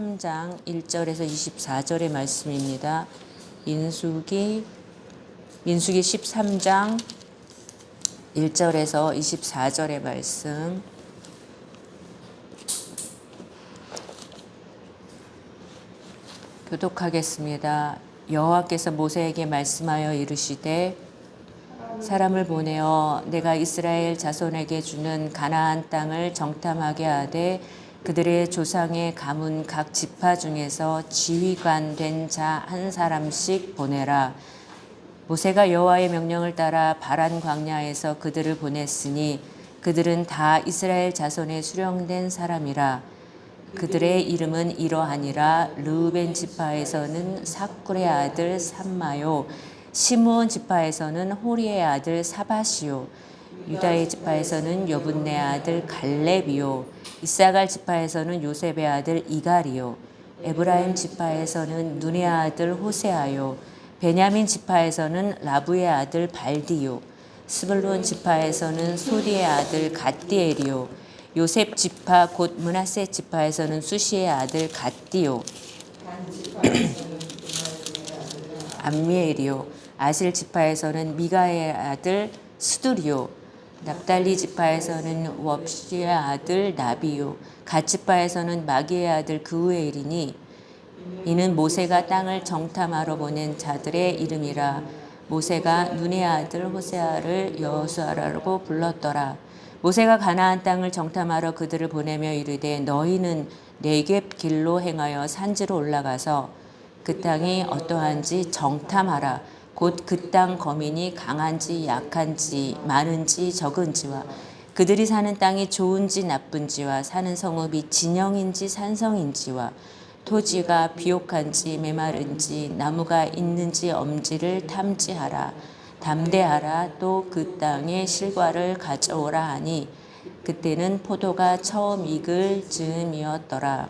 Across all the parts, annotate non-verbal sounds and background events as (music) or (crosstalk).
3장 1절에서 24절의 말씀입니다. 민수기 민수기 13장 1절에서 24절의 말씀. 교독하겠습니다. 여호와께서 모세에게 말씀하여 이르시되 사람을 보내어 내가 이스라엘 자손에게 주는 가나안 땅을 정탐하게 하되 그들의 조상의 가문 각 지파 중에서 지휘관 된 자 한 사람씩 보내라. 모세가 여호와의 명령을 따라 바란 광야에서 그들을 보냈으니 그들은 다 이스라엘 자손에 수령된 사람이라. 그들의 이름은 이러하니라 르우벤 지파에서는 사꿀의 아들 삼마요 시므온 지파에서는 호리의 아들 사바시요 유다의 지파에서는 여분네 아들 갈렙이요 이사갈 지파에서는 요셉의 아들 이갈이요. 에브라임 지파에서는 눈의 아들 호세아요. 베냐민 지파에서는 라부의 아들 발디요. 스불론 지파에서는 소디의 아들 갓디엘이요. 요셉 지파 곧 문하세 지파에서는 수시의 아들 갓디요. 암미엘이요. 아실 지파에서는 미가의 아들 스두리요 납달리 지파에서는 웁시의 아들 나비요 갓 지파에서는 마기의 아들 그우엘이니 이는 모세가 땅을 정탐하러 보낸 자들의 이름이라 모세가 눈의 아들 호세아를 여호수아라고 불렀더라 모세가 가나안 땅을 정탐하러 그들을 보내며 이르되 너희는 네겝 길로 행하여 산지로 올라가서 그 땅이 어떠한지 정탐하라. 곧 그 땅 거민이 강한지 약한지 많은지 적은지와 그들이 사는 땅이 좋은지 나쁜지와 사는 성읍이 진영인지 산성인지와 토지가 비옥한지 메마른지 나무가 있는지 엄지를 탐지하라. 담대하라 또 그 땅의 실과를 가져오라 하니 그때는 포도가 처음 익을 즈음이었더라.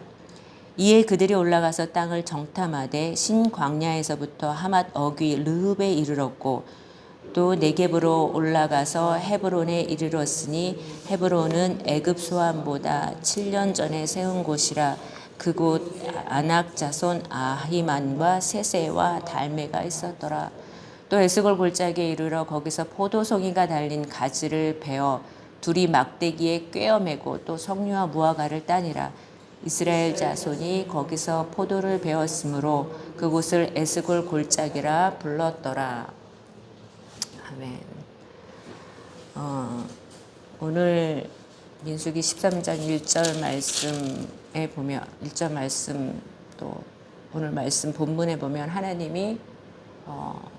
이에 그들이 올라가서 땅을 정탐하되 신광야에서부터 하맛 어귀 르흡에 이르렀고 또 네겝으로 올라가서 헤브론에 이르렀으니 헤브론은 애굽 소환보다 7년 전에 세운 곳이라 그곳 아낙 자손 아히만과 세세와 달메가 있었더라. 또 에스골 골짜기에 이르러 거기서 포도송이가 달린 가지를 베어 둘이 막대기에 꿰어매고 또 석류와 무화과를 따니라 이스라엘 자손이 거기서 포도를 베었으므로 그곳을 에스골 골짜기라 불렀더라 아멘. 어, 오늘 민수기 13장 1절 말씀에 보면 1절 말씀 또 오늘 말씀 본문에 보면 하나님이 어,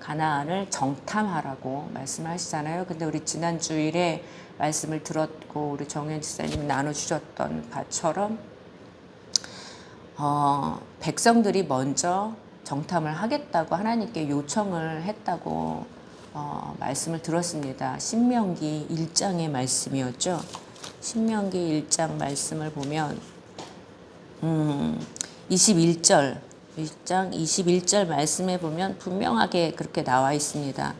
가나안을 정탐하라고 말씀하시잖아요. 근데 우리 지난 주일에 말씀을 들었고 우리 정현 지사님이 나눠주셨던 바처럼 어, 백성들이 먼저 정탐을 하겠다고 하나님께 요청을 했다고 어, 말씀을 들었습니다. 신명기 1장의 말씀이었죠. 신명기 1장 말씀을 보면 음, 21절 1장 21절 말씀에 보면 분명하게 그렇게 나와 있습니다.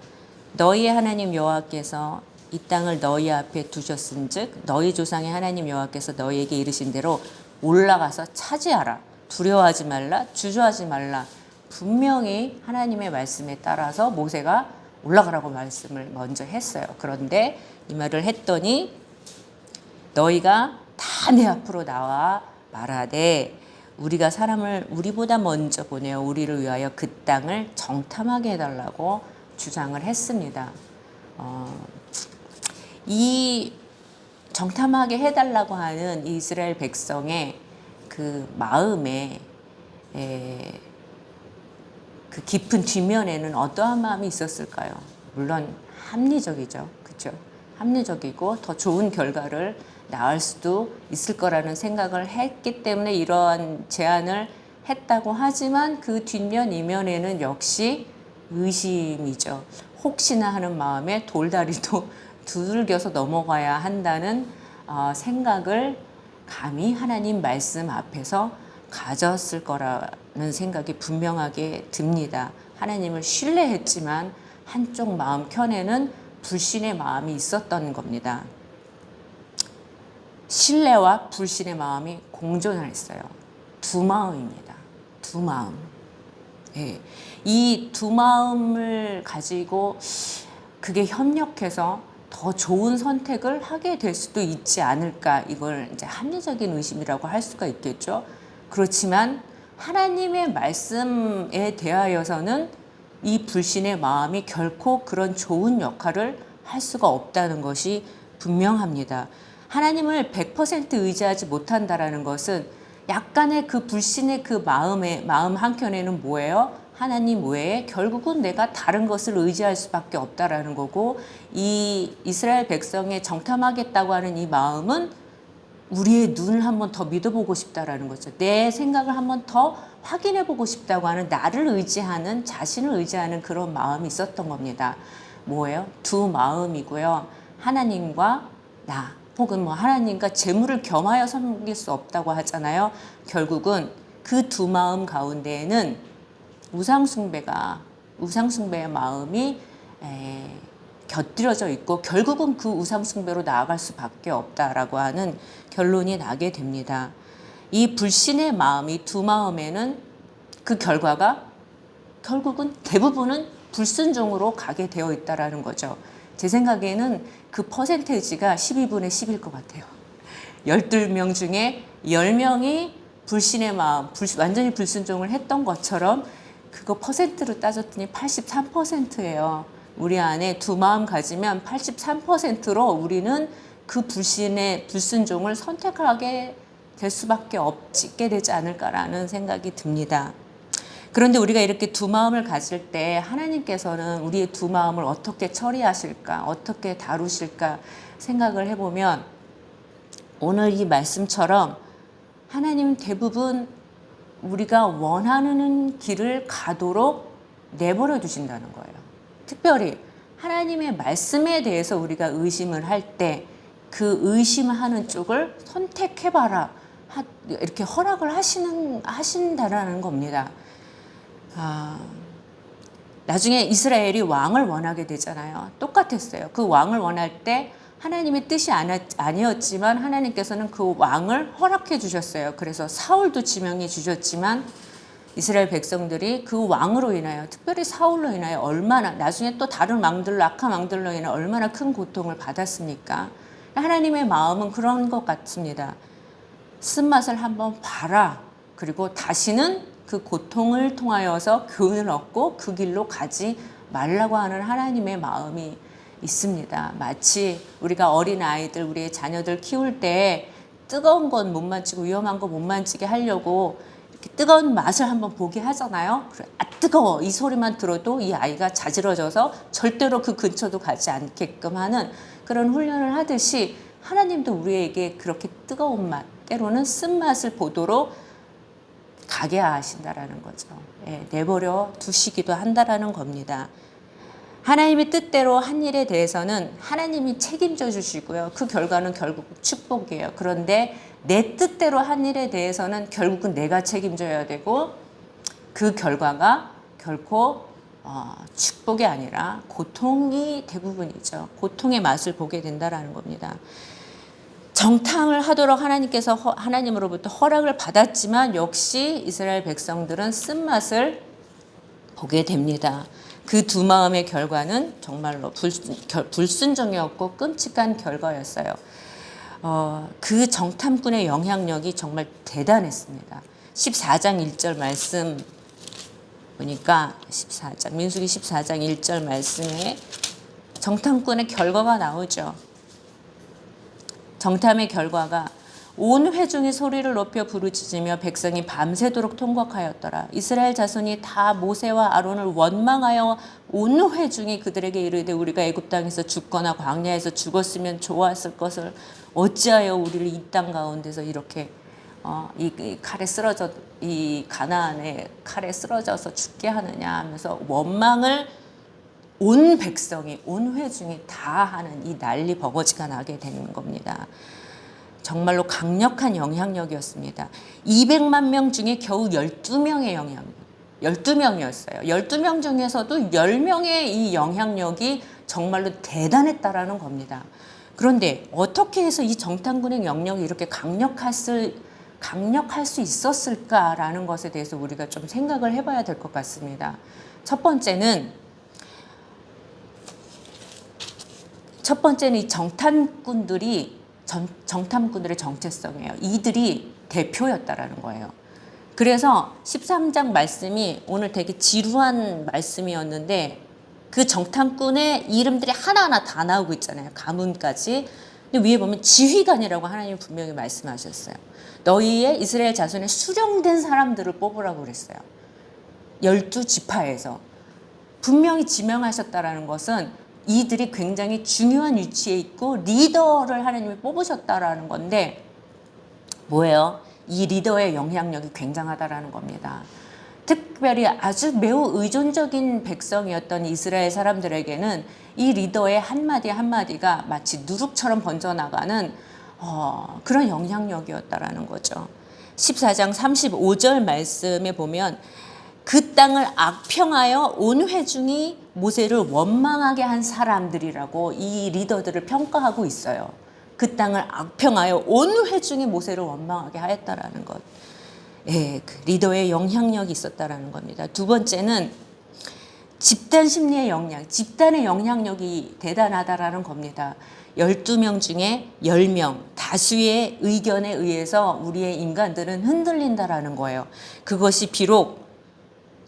너희의 하나님 여호와께서 이 땅을 너희 앞에 두셨은즉 너희 조상의 하나님 여호와께서 너희에게 이르신 대로 올라가서 차지하라. 두려워하지 말라. 주저하지 말라. 분명히 하나님의 말씀에 따라서 모세가 올라가라고 말씀을 먼저 했어요. 그런데 이 말을 했더니 너희가 다 내 앞으로 나와 말하되 우리가 사람을 우리보다 먼저 보내어 우리를 위하여 그 땅을 정탐하게 해달라고 주장을 했습니다. 어, 이 정탐하게 해달라고 하는 이스라엘 백성의 그 마음에 에, 그 깊은 뒷면에는 어떠한 마음이 있었을까요? 물론 합리적이죠. 그렇죠? 합리적이고 더 좋은 결과를 나을 수도 있을 거라는 생각을 했기 때문에 이러한 제안을 했다고 하지만 그 뒷면 이면에는 역시 의심이죠. 혹시나 하는 마음에 돌다리도 (laughs) 두들겨서 넘어가야 한다는 어, 생각을 감히 하나님 말씀 앞에서 가졌을 거라는 생각이 분명하게 듭니다. 하나님을 신뢰했지만 한쪽 마음 편에는 불신의 마음이 있었던 겁니다. 신뢰와 불신의 마음이 공존을 했어요. 두 마음입니다. 두 마음. 예. 이두 마음을 가지고 그게 협력해서 더 좋은 선택을 하게 될 수도 있지 않을까. 이걸 이제 합리적인 의심이라고 할 수가 있겠죠. 그렇지만 하나님의 말씀에 대하여서는 이 불신의 마음이 결코 그런 좋은 역할을 할 수가 없다는 것이 분명합니다. 하나님을 100% 의지하지 못한다라는 것은 약간의 그 불신의 그 마음의 마음 한켠에는 뭐예요? 하나님 외에 결국은 내가 다른 것을 의지할 수밖에 없다라는 거고 이 이스라엘 백성의 정탐하겠다고 하는 이 마음은 우리의 눈을 한번 더 믿어보고 싶다라는 거죠. 내 생각을 한번 더 확인해보고 싶다고 하는 나를 의지하는 자신을 의지하는 그런 마음이 있었던 겁니다. 뭐예요? 두 마음이고요. 하나님과 나 혹은 뭐 하나님과 재물을 겸하여 섬길 수 없다고 하잖아요. 결국은 그 두 마음 가운데에는 우상숭배가 우상숭배의 마음이 에, 곁들여져 있고 결국은 그 우상숭배로 나아갈 수밖에 없다라고 하는 결론이 나게 됩니다. 이 불신의 마음이 두 마음에는 그 결과가 결국은 대부분은 불순종으로 가게 되어 있다라는 거죠. 제 생각에는 그 퍼센테이지가 12분의 10일 것 같아요. 12명 중에 10명이 불신의 마음, 불, 완전히 불순종을 했던 것처럼 그거 퍼센트로 따졌더니 83%예요. 우리 안에 두 마음 가지면 83%로 우리는 그 불신의 불순종을 선택하게 될 수밖에 없게 되지 않을까라는 생각이 듭니다. 그런데 우리가 이렇게 두 마음을 가질 때 하나님께서는 우리의 두 마음을 어떻게 처리하실까, 어떻게 다루실까 생각을 해보면 오늘 이 말씀처럼 하나님 대부분 우리가 원하는 길을 가도록 내버려 두신다는 거예요. 특별히 하나님의 말씀에 대해서 우리가 의심을 할 때 그 의심하는 쪽을 선택해봐라. 이렇게 허락을 하시는, 하신다라는 겁니다. 아, 나중에 이스라엘이 왕을 원하게 되잖아요. 똑같았어요. 그 왕을 원할 때 하나님의 뜻이 아니었지만 하나님께서는 그 왕을 허락해 주셨어요. 그래서 사울도 지명해 주셨지만 이스라엘 백성들이 그 왕으로 인하여 특별히 사울로 인하여 얼마나 나중에 또 다른 왕들로 악한 왕들로 인해 얼마나 큰 고통을 받았습니까? 하나님의 마음은 그런 것 같습니다. 쓴맛을 한번 봐라. 그리고 다시는 그 고통을 통하여서 교훈을 얻고 그 길로 가지 말라고 하는 하나님의 마음이 있습니다. 마치 우리가 어린 아이들, 우리의 자녀들 키울 때 뜨거운 건 못 만지고 위험한 거 못 만지게 하려고 뜨거운 맛을 한번 보게 하잖아요. 아 뜨거워 이 소리만 들어도 이 아이가 자지러져서 절대로 그 근처도 가지 않게끔 하는 그런 훈련을 하듯이 하나님도 우리에게 그렇게 뜨거운 맛, 때로는 쓴 맛을 보도록 가게 하신다라는 거죠. 예, 내버려 두시기도 한다라는 겁니다. 하나님의 뜻대로 한 일에 대해서는 하나님이 책임져 주시고요. 그 결과는 결국 축복이에요. 그런데 내 뜻대로 한 일에 대해서는 결국은 내가 책임져야 되고 그 결과가 결코 어, 축복이 아니라 고통이 대부분이죠. 고통의 맛을 보게 된다라는 겁니다. 정탕을 하도록 하나님께서 허, 하나님으로부터 허락을 받았지만 역시 이스라엘 백성들은 쓴 맛을 보게 됩니다. 그 두 마음의 결과는 정말로 불, 불순종이었고 끔찍한 결과였어요. 어, 그 정탐꾼의 영향력이 정말 대단했습니다. 14장 1절 말씀 보니까 14장 민수기 14장 1절 말씀에 정탐꾼의 결과가 나오죠. 정탐의 결과가 온 회중이 소리를 높여 부르짖으며 백성이 밤새도록 통곡하였더라. 이스라엘 자손이 다 모세와 아론을 원망하여 온 회중이 그들에게 이르되 우리가 애굽 땅에서 죽거나 광야에서 죽었으면 좋았을 것을 어찌하여 우리를 이 땅 가운데서 이렇게 어, 이, 이 칼에 쓰러져 이 가나안의 칼에 쓰러져서 죽게 하느냐 하면서 원망을 온 백성이 온 회중이 다 하는 이 난리 버거지가 나게 되는 겁니다. 정말로 강력한 영향력이었습니다. 200만 명 중에 겨우 12명의 영향력. 12명이었어요. 12명 중에서도 10명의 이 영향력이 정말로 대단했다라는 겁니다. 그런데 어떻게 해서 이 정탐군의 영역이 이렇게 강력했을 강력할 수 있었을까라는 것에 대해서 우리가 좀 생각을 해봐야 될 것 같습니다. 첫 번째는 첫 번째는 이 정탐꾼들이 정, 정탐꾼들의 정체성이에요. 이들이 대표였다라는 거예요. 그래서 13장 말씀이 오늘 되게 지루한 말씀이었는데 그 정탐꾼의 이름들이 하나하나 다 나오고 있잖아요. 가문까지. 근데 위에 보면 지휘관이라고 하나님 분명히 말씀하셨어요. 너희의 이스라엘 자손의 수령된 사람들을 뽑으라고 그랬어요. 열두 지파에서 분명히 지명하셨다라는 것은 이들이 굉장히 중요한 위치에 있고 리더를 하나님이 뽑으셨다라는 건데 뭐예요? 이 리더의 영향력이 굉장하다라는 겁니다. 특별히 아주 매우 의존적인 백성이었던 이스라엘 사람들에게는 이 리더의 한마디 한마디가 마치 누룩처럼 번져나가는 어, 그런 영향력이었다라는 거죠. 14장 35절 말씀에 보면 그 땅을 악평하여 온 회중이 모세를 원망하게 한 사람들이라고 이 리더들을 평가하고 있어요. 그 땅을 악평하여 온 회중이 모세를 원망하게 하였다라는 것. 예, 그 리더의 영향력이 있었다라는 겁니다. 두 번째는 집단 심리의 영향, 집단의 영향력이 대단하다라는 겁니다. 12명 중에 10명, 다수의 의견에 의해서 우리의 인간들은 흔들린다라는 거예요. 그것이 비록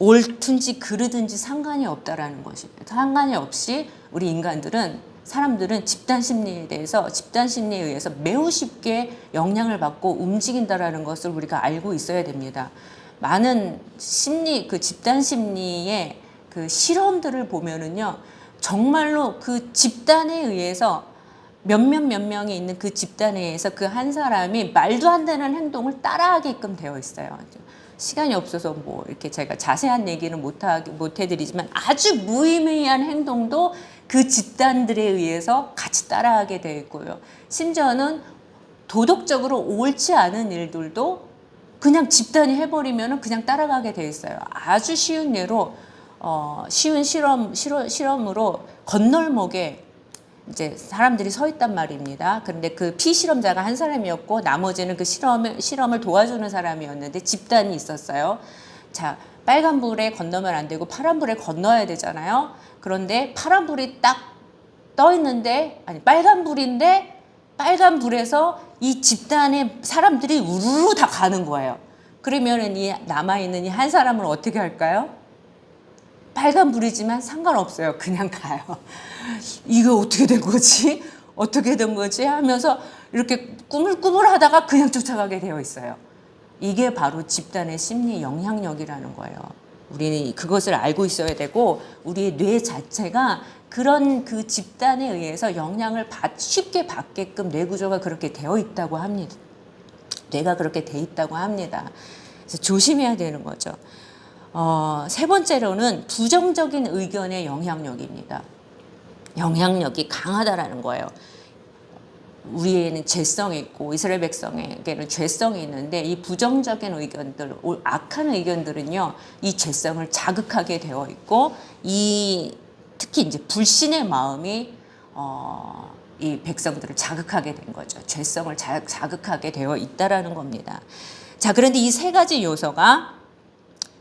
옳든지 그르든지 상관이 없다라는 것입니다. 상관이 없이 우리 인간들은 사람들은 집단 심리에 대해서 집단 심리에 의해서 매우 쉽게 영향을 받고 움직인다라는 것을 우리가 알고 있어야 됩니다. 많은 심리 그 집단 심리의 그 실험들을 보면은요 정말로 그 집단에 의해서 몇몇 몇 명이 있는 그 집단에 의해서 그 한 사람이 말도 안 되는 행동을 따라하게끔 되어 있어요. 시간이 없어서 뭐 이렇게 제가 자세한 얘기는 못하, 못 해드리지만 아주 무의미한 행동도 그 집단들에 의해서 같이 따라하게 되어 있고요. 심지어는 도덕적으로 옳지 않은 일들도 그냥 집단이 해버리면 그냥 따라가게 돼 있어요. 아주 쉬운 예로 어, 쉬운 실험, 실험 실험으로 건널목에 이제 사람들이 서 있단 말입니다. 그런데 그 피실험자가 한 사람이었고 나머지는 그 실험을 실험을 도와주는 사람이었는데 집단이 있었어요. 자, 빨간 불에 건너면 안 되고 파란 불에 건너야 되잖아요. 그런데 파란 불이 딱 떠 있는데 아니 빨간 불인데 빨간 불에서 이 집단의 사람들이 우르르 다 가는 거예요. 그러면은 이 남아 있는 이 한 사람을 어떻게 할까요? 빨간 불이지만 상관없어요. 그냥 가요. 이거 어떻게 된 거지? 어떻게 된 거지? 하면서 이렇게 꾸물꾸물 하다가 그냥 쫓아가게 되어 있어요. 이게 바로 집단의 심리 영향력이라는 거예요. 우리는 그것을 알고 있어야 되고 우리의 뇌 자체가 그런 그 집단에 의해서 영향을 받, 쉽게 받게끔 뇌 구조가 그렇게 되어 있다고 합니다. 뇌가 그렇게 돼 있다고 합니다. 그래서 조심해야 되는 거죠. 어, 세 번째로는 부정적인 의견의 영향력입니다. 영향력이 강하다라는 거예요. 우리에는 죄성이 있고 이스라엘 백성에게는 죄성이 있는데 이 부정적인 의견들, 악한 의견들은요 이 죄성을 자극하게 되어 있고 이 특히 이제 불신의 마음이 어, 이 백성들을 자극하게 된 거죠. 죄성을 자, 자극하게 되어 있다라는 겁니다. 자 그런데 이 세 가지 요소가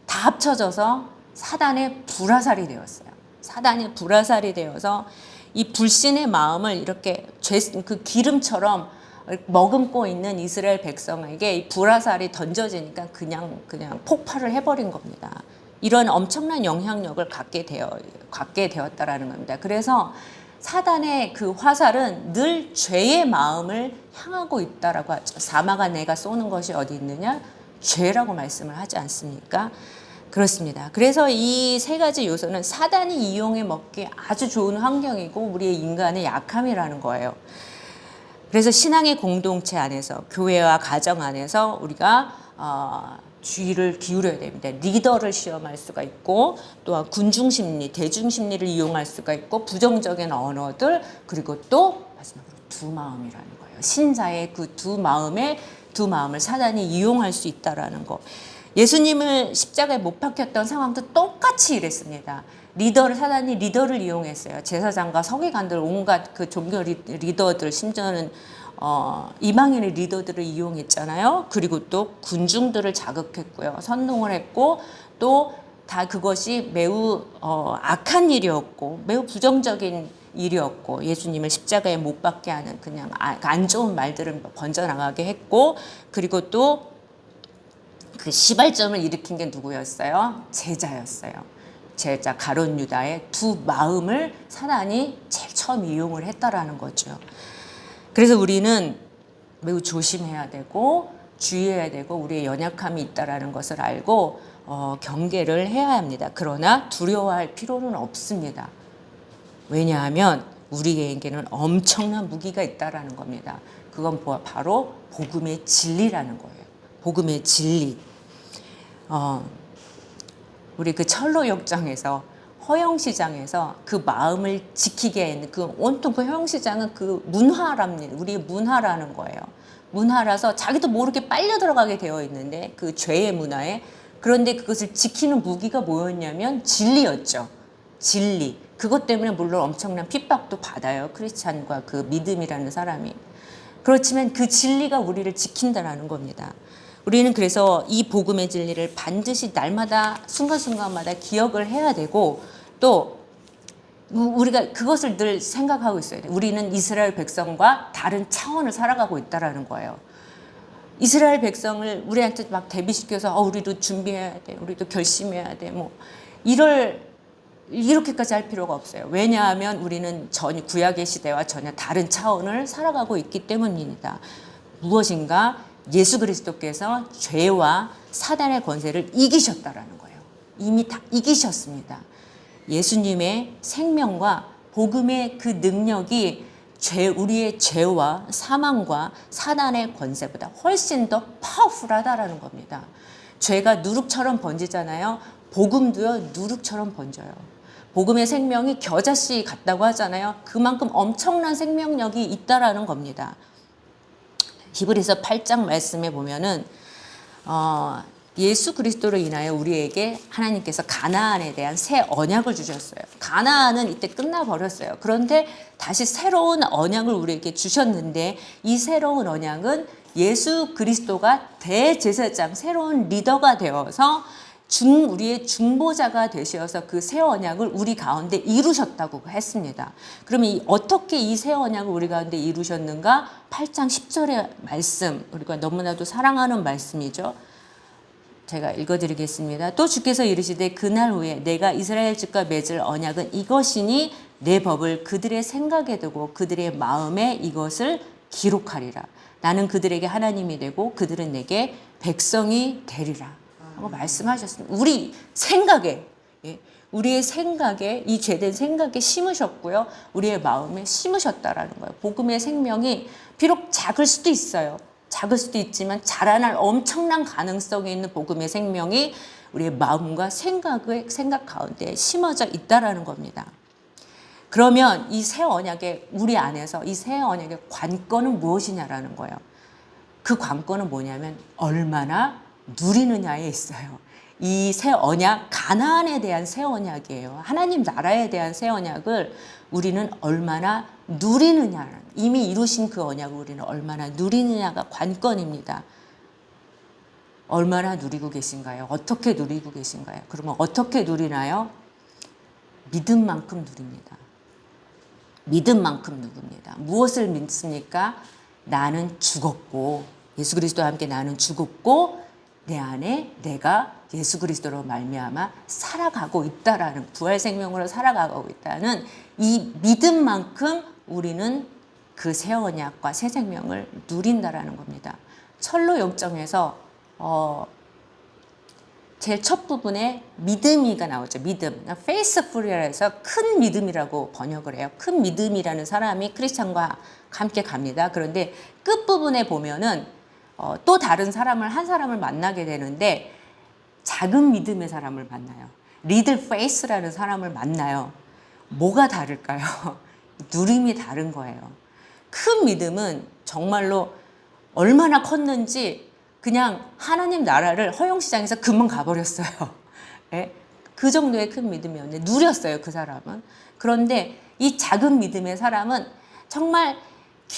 다 합쳐져서 사단의 불화살이 되었어요. 사단이 불화살이 되어서 이 불신의 마음을 이렇게 죄, 그 기름처럼 머금고 있는 이스라엘 백성에게 이 불화살이 던져지니까 그냥 그냥 폭발을 해버린 겁니다. 이런 엄청난 영향력을 갖게 되어 갖게 되었다라는 겁니다. 그래서 사단의 그 화살은 늘 죄의 마음을 향하고 있다라고 하죠. 사마가 내가 쏘는 것이 어디 있느냐? 죄라고 말씀을 하지 않습니까? 그렇습니다. 그래서 이 세 가지 요소는 사단이 이용해 먹기 아주 좋은 환경이고 우리의 인간의 약함이라는 거예요. 그래서 신앙의 공동체 안에서 교회와 가정 안에서 우리가 어, 주의를 기울여야 됩니다. 리더를 시험할 수가 있고 또한 군중 심리, 대중 심리를 이용할 수가 있고 부정적인 언어들 그리고 또 마지막으로 두 마음이라는 거예요. 신자의 그 두 마음에 두 마음을 사단이 이용할 수 있다라는 거. 예수님을 십자가에 못 박혔던 상황도 똑같이 이랬습니다. 리더를 사단이 리더를 이용했어요. 제사장과 서기관들 온갖 그 종교 리더들 심지어는 어, 이방인의 리더들을 이용했잖아요. 그리고 또 군중들을 자극했고요. 선동을 했고 또 다 그것이 매우 어, 악한 일이었고 매우 부정적인 일이었고 예수님을 십자가에 못 박게 하는 그냥 아- 안 좋은 말들을 번져나가게 했고 그리고 또 그 시발점을 일으킨 게 누구였어요? 제자였어요. 제자 가론 유다의 두 마음을 사단이 제일 처음 이용을 했다라는 거죠. 그래서 우리는 매우 조심해야 되고 주의해야 되고 우리의 연약함이 있다라는 것을 알고 어, 경계를 해야 합니다. 그러나 두려워할 필요는 없습니다. 왜냐하면 우리에게는 엄청난 무기가 있다라는 겁니다. 그건 뭐- 바로 복음의 진리라는 거예요. 복음의 진리. 어, 우리 그 철로 역장에서 허영 시장에서 그 마음을 지키게 했는 그 온통 그 허영 시장은 그 문화랍니다. 우리의 문화라는 거예요. 문화라서 자기도 모르게 빨려 들어가게 되어 있는데 그 죄의 문화에 그런데 그것을 지키는 무기가 뭐였냐면 진리였죠. 진리. 그것 때문에 물론 엄청난 핍박도 받아요. 크리스찬과 그 믿음이라는 사람이. 그렇지만 그 진리가 우리를 지킨다라는 겁니다. 우리는 그래서 이 복음의 진리를 반드시 날마다 순간순간마다 기억을 해야 되고 또 우- 우리가 그것을 늘 생각하고 있어야 돼. 우리는 이스라엘 백성과 다른 차원을 살아가고 있다라는 거예요. 이스라엘 백성을 우리한테 막 대비시켜서 어, 우리도 준비해야 돼, 우리도 결심해야 돼, 뭐 이럴 이렇게까지 할 필요가 없어요. 왜냐하면 우리는 전 구약의 시대와 전혀 다른 차원을 살아가고 있기 때문입니다. 무엇인가 예수 그리스도께서 죄와 사단의 권세를 이기셨다라는 거예요. 이미 다 이기셨습니다. 예수님의 생명과 복음의 그 능력이 죄, 우리의 죄와 사망과 사단의 권세보다 훨씬 더 파워풀하다라는 겁니다. 죄가 누룩처럼 번지잖아요. 복음도요, 누룩처럼 번져요. 복음의 생명이 겨자씨 같다고 하잖아요. 그만큼 엄청난 생명력이 있다라는 겁니다. 히브리서 8장 말씀에 보면은 어, 예수 그리스도로 인하여 우리에게 하나님께서 가나안에 대한 새 언약을 주셨어요. 가나안은 이때 끝나 버렸어요. 그런데 다시 새로운 언약을 우리에게 주셨는데 이 새로운 언약은 예수 그리스도가 대제사장 새로운 리더가 되어서 중 우리의 중보자가 되셔서 그 새 언약을 우리 가운데 이루셨다고 했습니다. 그러면 이, 어떻게 이 새 언약을 우리 가운데 이루셨는가? 8장 10절의 말씀 우리가 너무나도 사랑하는 말씀이죠. 제가 읽어드리겠습니다. 또 주께서 이르시되 그날 후에 내가 이스라엘 집과 맺을 언약은 이것이니 내 법을 그들의 생각에 두고 그들의 마음에 이것을 기록하리라. 나는 그들에게 하나님이 되고 그들은 내게 백성이 되리라. 하고 말씀하셨습니다. 우리 생각에 예, 우리의 생각에 이 죄된 생각에 심으셨고요. 우리의 마음에 심으셨다라는 거예요. 복음의 생명이 비록 작을 수도 있어요. 작을 수도 있지만 자라날 엄청난 가능성이 있는 복음의 생명이 우리의 마음과 생각의 생각 가운데 심어져 있다라는 겁니다. 그러면 이 새 언약의 우리 안에서 이 새 언약의 관건은 무엇이냐라는 거예요. 그 관건은 뭐냐면 얼마나 누리느냐에 있어요. 이 새 언약 가나안에 대한 새 언약이에요. 하나님 나라에 대한 새 언약을 우리는 얼마나 누리느냐 이미 이루신 그 언약을 우리는 얼마나 누리느냐가 관건입니다. 얼마나 누리고 계신가요? 어떻게 누리고 계신가요? 그러면 어떻게 누리나요? 믿음만큼 누립니다. 믿음만큼 누굽니다. 무엇을 믿습니까? 나는 죽었고 예수 그리스도와 함께 나는 죽었고 내 안에 내가 예수 그리스도로 말미암아 살아가고 있다라는 부활 생명으로 살아가고 있다는 이 믿음만큼 우리는 그 새 언약과 새 생명을 누린다라는 겁니다. 철로 역정에서 어 제일 첫 부분에 믿음이가 나오죠. 믿음. faithful이라서 큰 믿음이라고 번역을 해요. 큰 믿음이라는 사람이 크리스찬과 함께 갑니다. 그런데 끝 부분에 보면은 어, 또 다른 사람을 한 사람을 만나게 되는데 작은 믿음의 사람을 만나요. 리들 페이스라는 사람을 만나요. 뭐가 다를까요? (laughs) 누림이 다른 거예요. 큰 믿음은 정말로 얼마나 컸는지 그냥 하나님 나라를 허용시장에서 금방 가버렸어요. (laughs) 예? 그 정도의 큰 믿음이었는데 누렸어요 그 사람은. 그런데 이 작은 믿음의 사람은 정말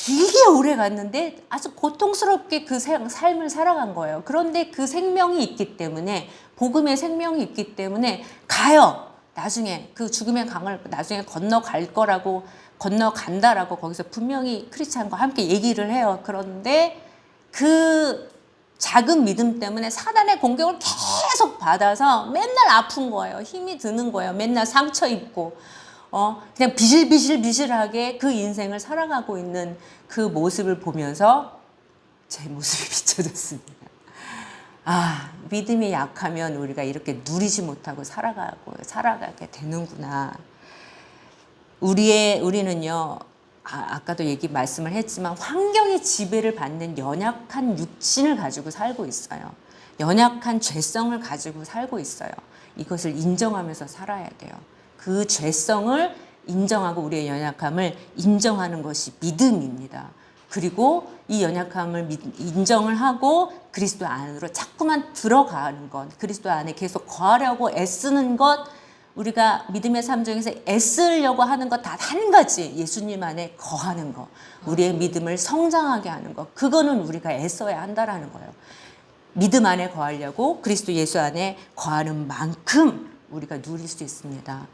길게 오래 갔는데 아주 고통스럽게 그 생- 삶을 살아간 거예요. 그런데 그 생명이 있기 때문에 복음의 생명이 있기 때문에 가요. 나중에 그 죽음의 강을 나중에 건너갈 거라고 건너간다라고 거기서 분명히 크리스찬과 함께 얘기를 해요. 그런데 그 작은 믿음 때문에 사단의 공격을 계속 받아서 맨날 아픈 거예요. 힘이 드는 거예요. 맨날 상처 입고 어 그냥 비실비실비실하게 그 인생을 살아가고 있는 그 모습을 보면서 제 모습이 (laughs) 비춰졌습니다. 아 믿음이 약하면 우리가 이렇게 누리지 못하고 살아가고 살아가게 되는구나. 우리의 우리는요 아, 아까도 얘기 말씀을 했지만 환경의 지배를 받는 연약한 육신을 가지고 살고 있어요. 연약한 죄성을 가지고 살고 있어요. 이것을 인정하면서 살아야 돼요. 그 죄성을 인정하고 우리의 연약함을 인정하는 것이 믿음입니다. 그리고 이 연약함을 믿- 인정을 하고 그리스도 안으로 자꾸만 들어가는 것, 그리스도 안에 계속 거하려고 애쓰는 것, 우리가 믿음의 삶 중에서 애쓰려고 하는 것 다 한 가지 예수님 안에 거하는 것 우리의 믿음을 성장하게 하는 것 그거는 우리가 애써야 한다라는 거예요 믿음 안에 거하려고 그리스도 예수 안에 거하는 만큼 우리가 누릴 수 있습니다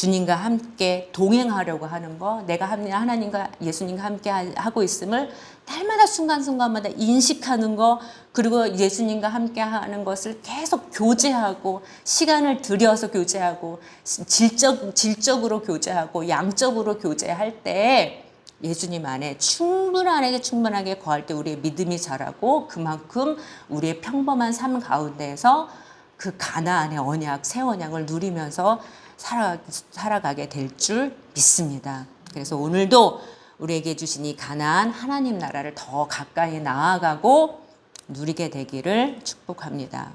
주님과 함께 동행하려고 하는 거 내가 하나- 하나님과 예수님과 함께 하- 하고 있음을 날마다 순간순간마다 인식하는 거 그리고 예수님과 함께 하는 것을 계속 교제하고 시간을 들여서 교제하고 질적, 질적으로 교제하고 양적으로 교제할 때 예수님 안에 충분하게 충분하게 거할 때 우리의 믿음이 자라고 그만큼 우리의 평범한 삶 가운데에서 그 가나안의 언약, 새 언약을 누리면서 살아, 살아가게 될 줄 믿습니다. 그래서 오늘도 우리에게 주신 이 가나안 하나님 나라를 더 가까이 나아가고 누리게 되기를 축복합니다.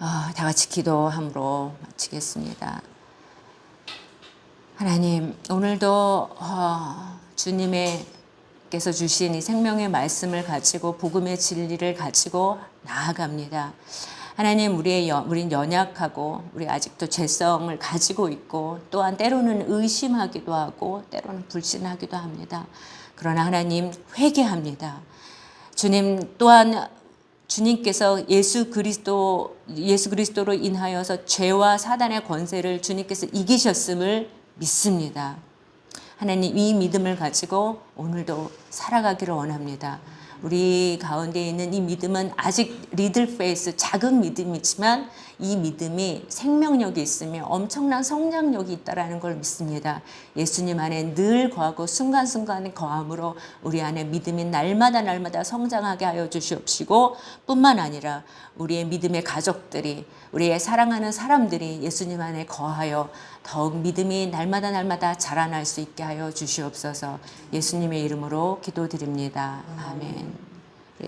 아, 다 같이 기도함으로 마치겠습니다. 하나님, 오늘도 어, 주님의께서 주신 이 생명의 말씀을 가지고 복음의 진리를 가지고 나아갑니다. 하나님, 우리의 여, 우린 연약하고 우리 아직도 죄성을 가지고 있고 또한 때로는 의심하기도 하고 때로는 불신하기도 합니다. 그러나 하나님 회개합니다. 주님 또한 주님께서 예수 그리스도 예수 그리스도로 인하여서 죄와 사단의 권세를 주님께서 이기셨음을 믿습니다. 하나님 이 믿음을 가지고 오늘도 살아가기를 원합니다. 우리 가운데 있는 이 믿음은 아직 리들 페이스 작은 믿음이지만 이 믿음이 생명력이 있으며 엄청난 성장력이 있다라는 걸 믿습니다. 예수님 안에 늘 거하고 순간순간 거함으로 우리 안에 믿음이 날마다 날마다 성장하게 하여 주시옵시고 뿐만 아니라 우리의 믿음의 가족들이 우리의 사랑하는 사람들이 예수님 안에 거하여 더욱 믿음이 날마다 날마다 자라날 수 있게 하여 주시옵소서 예수님의 이름으로 기도드립니다. 아멘.